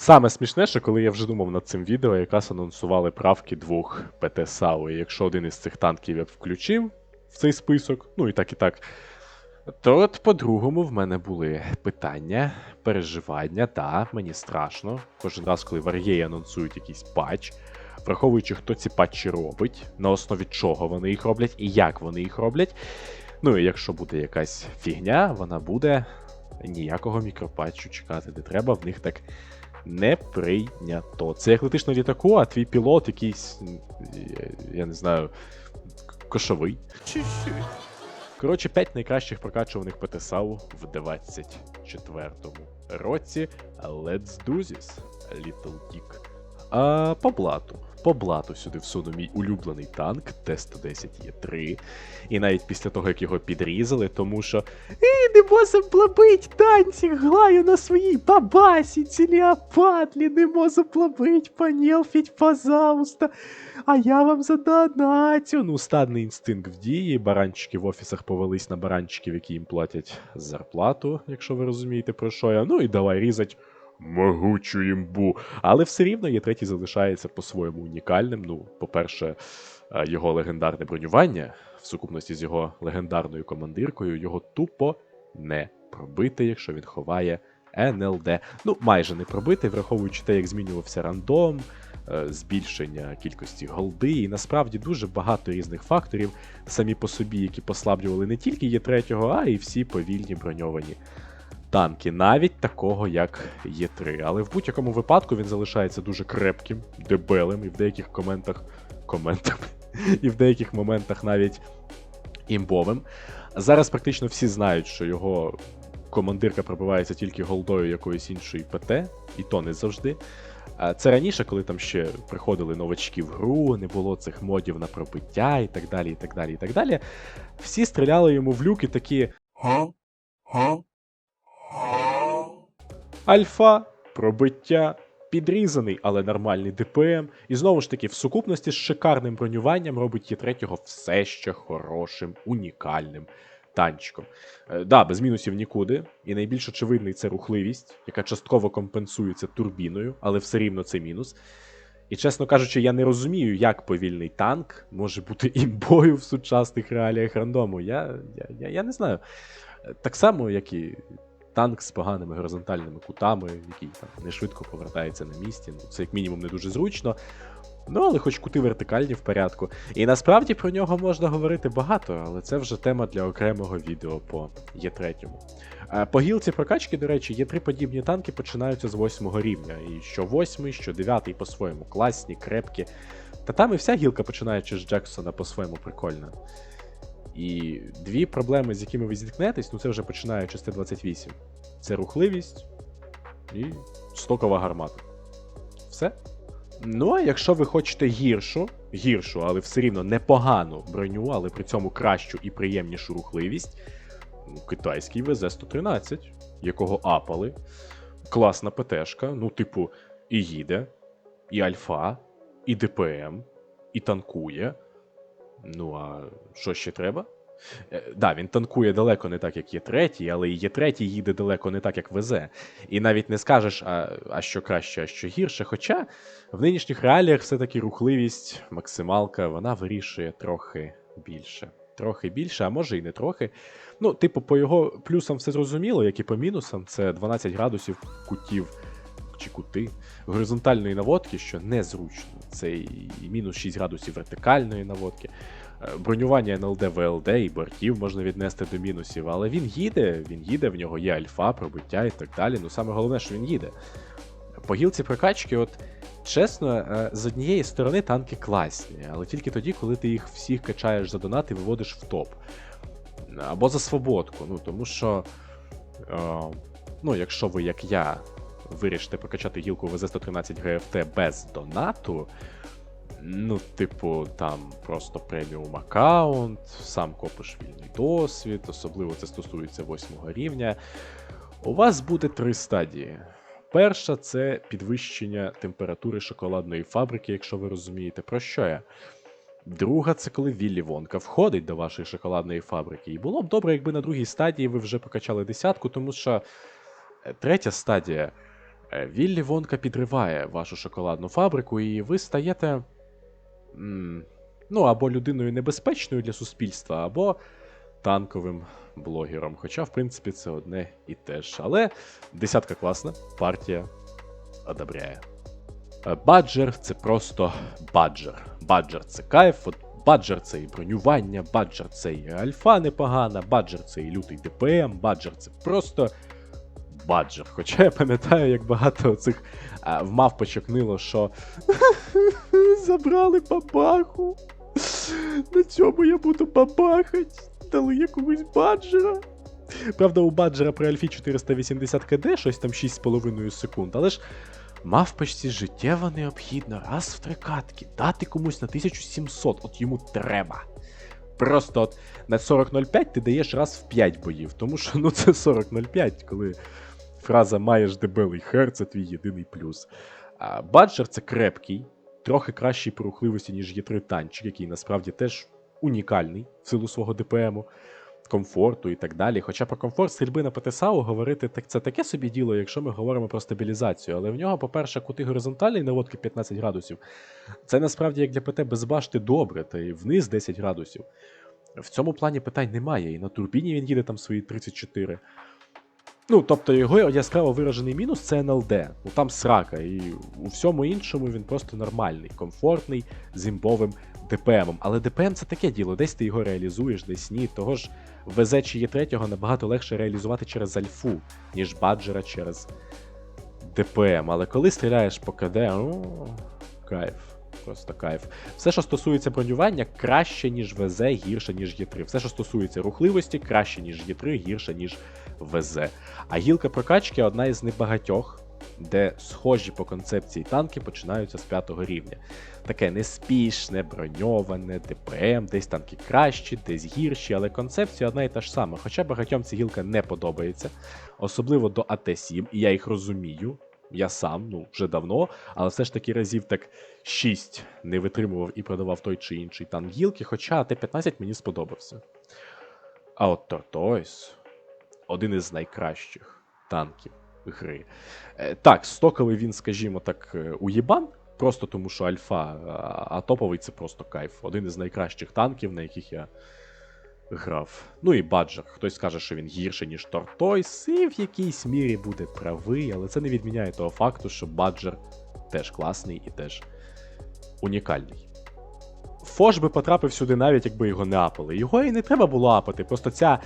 Саме смішніше, коли я вже думав над цим відео, якраз анонсували правки двох ПТ САУ. І якщо один із цих танків я включив в цей список, ну і так і так. То от по-другому в мене були питання, переживання, та, мені страшно. Кожен раз, коли в анонсують якийсь патч, враховуючи, хто ці патчі робить, на основі чого вони їх роблять і як вони їх роблять. Ну і якщо буде якась фігня, вона буде ніякого мікропатчу чекати не треба, в них так не прийнято. Це як летиш на літаку, а твій пілот якийсь, я- не знаю, кошовий. Коротше, 5 найкращих прокачуваних ПТСАУ в 24-му році. Let's do this, Little Dick. А по блату. По блату сюди всунув мій улюблений танк Т-110Е3. І навіть після того, як його підрізали, тому що «Ей, не можем плабить танці, граю на своїй бабасі, Леопадлі, не можу плабить, понелфіть, пожалуйста. А я вам задонатю. Ну, стадний інстинкт в дії. Баранчики в офісах повелись на баранчиків, які їм платять зарплату, якщо ви розумієте про що я. Ну і давай різать могучу імбу. Але все рівно є третій залишається по-своєму унікальним. Ну, по-перше, е, його легендарне бронювання в сукупності з його легендарною командиркою, його тупо не пробити, якщо він ховає НЛД. Ну, майже не пробити, враховуючи те, як змінювався рандом, е, збільшення кількості голди, і насправді дуже багато різних факторів самі по собі, які послаблювали не тільки Є3, а й всі повільні броньовані танки, навіть такого як Є3. Але в будь-якому випадку він залишається дуже крепким, дебелим, і в деяких коментах коментах, і в деяких моментах навіть імбовим. Зараз практично всі знають, що його командирка пробивається тільки голдою якоїсь іншої ПТ, і то не завжди. Це раніше, коли там ще приходили новачки в гру, не було цих модів на пробиття і так далі, і так далі, і так далі. Всі стріляли йому в люки такі Huh? Huh? Альфа, пробиття, підрізаний, але нормальний ДПМ. І знову ж таки, в сукупності з шикарним бронюванням робить Є3 все ще хорошим, унікальним танчиком. Е, да, без мінусів нікуди. І найбільш очевидний це рухливість, яка частково компенсується турбіною, але все рівно це мінус. І чесно кажучи, я не розумію, як повільний танк може бути імбою в сучасних реаліях рандому. Я, я, я, я не знаю. Е, Так само, як і танк з поганими горизонтальними кутами, який там не швидко повертається на місці. Ну, це як мінімум не дуже зручно. Ну, але хоч кути вертикальні в порядку. І насправді про нього можна говорити багато, але це вже тема для окремого відео по Є3. Е, По гілці прокачки, до речі, є три подібні танки починаються з 8 рівня. І що 8, що 9 по-своєму класні, крепкі. Та там і вся гілка, починаючи з Джексона, по-своєму прикольна. І дві проблеми, з якими ви зіткнетесь, ну це вже починаючи з Т-28. Це рухливість і стокова гармата. Все. Ну, а якщо ви хочете гіршу, гіршу, але все рівно непогану броню, але при цьому кращу і приємнішу рухливість, ну, китайський ВЗ-113, якого апали. Класна ПТшка, ну, типу, і їде, і альфа, і ДПМ, і танкує. Ну, а що ще треба? Е, Да, він танкує далеко не так, як є третій, але і є третій їде далеко не так, як везе. І навіть не скажеш, а, а що краще, а що гірше. Хоча в нинішніх реаліях все-таки рухливість, максималка, вона вирішує трохи більше. Трохи більше, а може і не трохи. Ну, типу, по його плюсам все зрозуміло, як і по мінусам, це 12 градусів кутів чи кути горизонтальної наводки, що незручно. Це і мінус 6 градусів вертикальної наводки. Е, Бронювання НЛД, ВЛД і бортів можна віднести до мінусів, але він їде, він їде, в нього є альфа, пробиття і так далі. Ну саме головне, що він їде. По гілці прокачки, от чесно, е, з однієї сторони танки класні, але тільки тоді, коли ти їх всіх качаєш за донат і виводиш в топ. Або за свободку. Ну тому що, е, ну, якщо ви, як я, вирішите прокачати гілку ВЗ-113 ГФТ без донату. Ну, типу, там просто преміум аккаунт, сам копиш вільний досвід, особливо це стосується восьмого рівня. У вас буде три стадії. Перша це підвищення температури шоколадної фабрики, якщо ви розумієте, про що я. Друга це коли Віллі Вонка входить до вашої шоколадної фабрики. І було б добре, якби на другій стадії ви вже прокачали десятку, тому що е, третя стадія Віллі Вонка підриває вашу шоколадну фабрику, і ви стаєте. ну, або людиною небезпечною для суспільства, або танковим блогером. Хоча, в принципі, це одне і те ж. Але десятка класна, партія одобряє. Е, Баджер це просто баджер. Баджер це кайф. От баджер це і бронювання, баджер це і альфа непогана, баджер це і лютий ДПМ, баджер це просто баджер. Хоча я пам'ятаю, як багато цих а, в мавпочок нило, що забрали бабаху. На цьому я буду бабахать. Дали якогось баджера. Правда, у баджера при Альфі 480 КД щось там 6,5 секунд, але ж мавпочці життєво необхідно раз в три катки дати комусь на 1700, от йому треба. Просто от на 40.05 ти даєш раз в 5 боїв, тому що ну це 40.05, коли фраза маєш дебелий хер, це твій єдиний плюс. А Баджер це крепкий, трохи кращий по рухливості, ніж є 3 танчик, який насправді теж унікальний в силу свого ДПМу, комфорту і так далі. Хоча про комфорт стрільби на ПТСАУ говорити так це таке собі діло, якщо ми говоримо про стабілізацію. Але в нього, по-перше, кути горизонтальний наводки 15 градусів. Це насправді як для ПТ без башти добре, та й вниз 10 градусів. В цьому плані питань немає, і на турбіні він їде там свої 34. Ну, тобто його яскраво виражений мінус це НЛД. Ну там срака, і у всьому іншому він просто нормальний, комфортний, з імбовим ДПМом. Але ДПМ це таке діло, десь ти його реалізуєш, десь ні. Того ж ВЗ чи Є3 набагато легше реалізувати через альфу, ніж баджера через ДПМ. Але коли стріляєш по КД, ну, кайф. Просто кайф. Все, що стосується бронювання, краще, ніж ВЗ, гірше, ніж Є3. Все, що стосується рухливості, краще, ніж Є3, гірше, ніж ВЗ. А гілка прокачки одна із небагатьох, де схожі по концепції танки починаються з п'ятого рівня. Таке неспішне, броньоване, ДПМ, десь танки кращі, десь гірші, але концепція одна і та ж сама. Хоча багатьом ця гілка не подобається, особливо до АТ-7, і я їх розумію. Я сам, ну, вже давно, але все ж таки разів так 6 не витримував і продавав той чи інший танк гілки, хоча АТ-15 мені сподобався. А от Тортойс один із найкращих танків гри. Е, Так, стоковий він, скажімо так, е, уєбан, просто тому що альфа, а топовий це просто кайф. Один із найкращих танків, на яких я грав. Ну і баджер. Хтось скаже, що він гірший, ніж Тортойс, і в якійсь мірі буде правий, але це не відміняє того факту, що баджер теж класний і теж унікальний. Фош би потрапив сюди навіть якби його не апали. Його і не треба було апати. Просто ця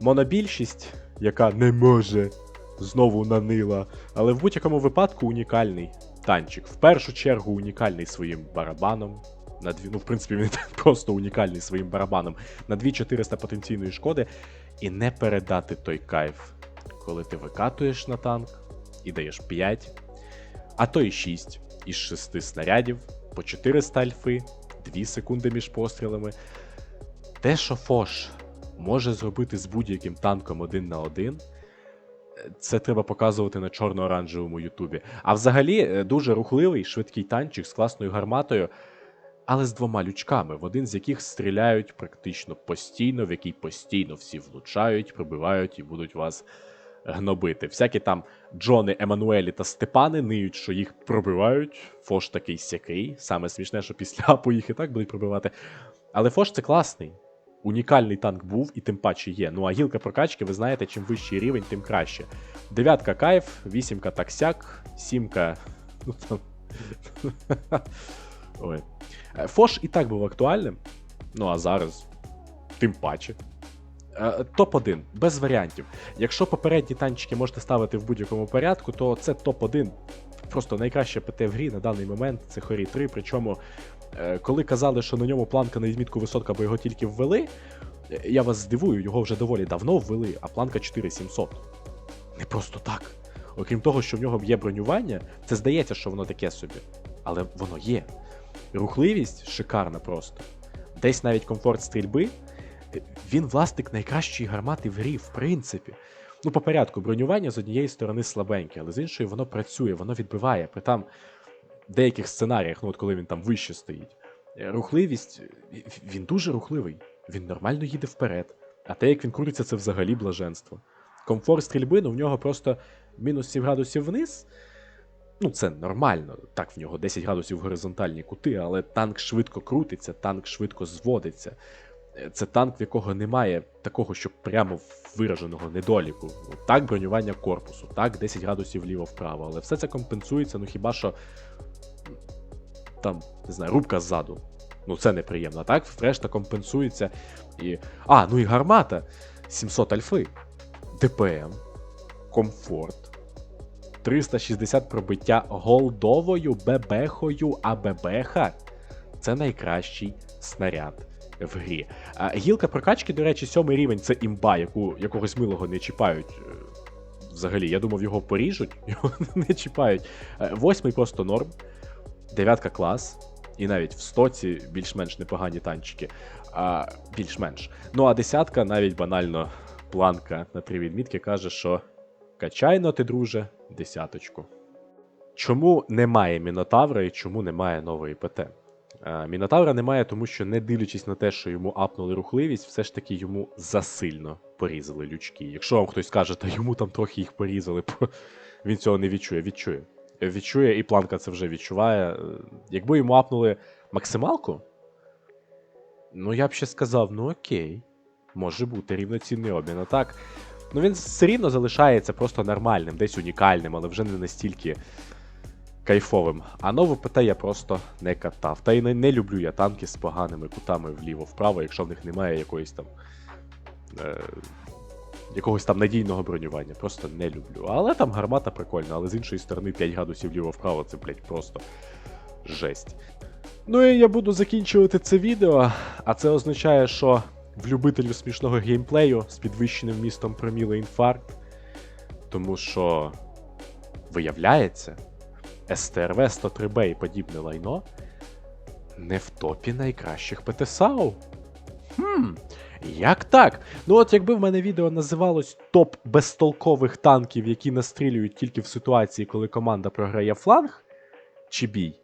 монобільшість, яка не може знову нанила, але в будь-якому випадку унікальний танчик. В першу чергу унікальний своїм барабаном. На дві, ну, в принципі, він просто унікальний своїм барабаном на 2400 потенційної шкоди, і не передати той кайф, коли ти викатуєш на танк і даєш 5, а то і 6 із 6 снарядів, по 400 альфи, 2 секунди між пострілами. Те, що Фош може зробити з будь-яким танком один на один, це треба показувати на чорно-оранжевому Ютубі. А взагалі е, дуже рухливий, швидкий танчик з класною гарматою, але з двома лючками, в один з яких стріляють практично постійно, в який постійно всі влучають, пробивають і будуть вас гнобити. Всякі там Джони, Еммануелі та Степани ниють, що їх пробивають. Фош такий сякий. Саме смішне, що після апу їх і так будуть пробивати. Але Фош це класний. Унікальний танк був і тим паче є. Ну а гілка прокачки, ви знаєте, чим вищий рівень, тим краще. Дев'ятка кайф, вісімка таксяк, сімка. Ну там. Ой. Е, Фош і так був актуальним. Ну а зараз тим паче. Е, Топ-1, без варіантів. Якщо попередні танчики можете ставити в будь-якому порядку, то це топ-1. Просто найкраще ПТ в грі на даний момент це Хорі 3. Причому, е, коли казали, що на ньому планка на відмітку висотка, бо його тільки ввели, я вас здивую, його вже доволі давно ввели, а планка 4700. Не просто так. Окрім того, що в нього є бронювання, це здається, що воно таке собі. Але воно є. Рухливість шикарна просто. Десь навіть комфорт стрільби. Він власник найкращої гармати в грі, в принципі. Ну, по порядку, бронювання з однієї сторони слабеньке, але з іншої воно працює, воно відбиває. При там деяких сценаріях, ну от коли він там вище стоїть. Е, Рухливість, він дуже рухливий, він нормально їде вперед. А те, як він крутиться, це взагалі блаженство. Комфорт стрільби, ну в нього просто мінус 7 градусів вниз. Ну, це нормально. Так, в нього 10 градусів горизонтальні кути, але танк швидко крутиться, танк швидко зводиться. Е, Це танк, в якого немає такого, щоб прямо вираженого недоліку. Так, бронювання корпусу, так, 10 градусів вліво-вправо, але все це компенсується, ну хіба що там, не знаю, рубка ззаду. Ну, це неприємно. Так, решта компенсується. І. А, ну і гармата. 700 альфи. ДПМ. Комфорт. 360 пробиття голдовою бебехою, а бебеха це найкращий снаряд в грі. А, гілка прокачки, до речі, сьомий рівень це імба, яку якогось милого не чіпають. е, Взагалі, я думав, його поріжуть, його не чіпають. Е, Восьмий просто норм. Дев'ятка клас. І навіть в стоці більш-менш непогані танчики. А, більш-менш. Ну а десятка навіть банально планка на три відмітки каже, що качайно ти, друже, десяточку. Чому немає Мінотавра і чому немає нової ПТ? Е, Мінотавра немає, тому що, не дивлячись на те, що йому апнули рухливість, все ж таки йому засильно порізали лючки. Якщо вам хтось каже, та йому там трохи їх порізали, він цього не відчує. Відчує. Відчує, і планка це вже відчуває. Е, Якби йому апнули максималку, ну я б ще сказав: ну окей, може бути рівноцінний обмін. А так, ну він все рівно залишається просто нормальним, десь унікальним, але вже не настільки кайфовим. А нову ПТ я просто не катав. Та й не, не люблю я танки з поганими кутами вліво-вправо, якщо в них немає якоїсь там. Е, якогось там надійного бронювання. Просто не люблю. Але там гармата прикольна, але з іншої сторони 5 градусів вліво-вправо це, блять, просто жесть. Ну і я буду закінчувати це відео, а це означає, що в любителю смішного геймплею з підвищеним містом проміли інфаркт. Тому що, виявляється, STRV 103B і подібне лайно не в топі найкращих ПТСАУ. Хм, як так? Ну от якби в мене відео називалось топ безтолкових танків, які настрілюють тільки в ситуації, коли команда програє фланг чи бій.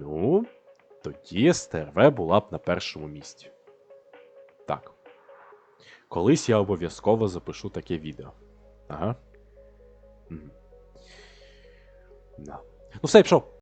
Ну, тоді СТРВ була б на першому місці. Колись я обов'язково запишу таке відео. Ага. Ну все, пішов.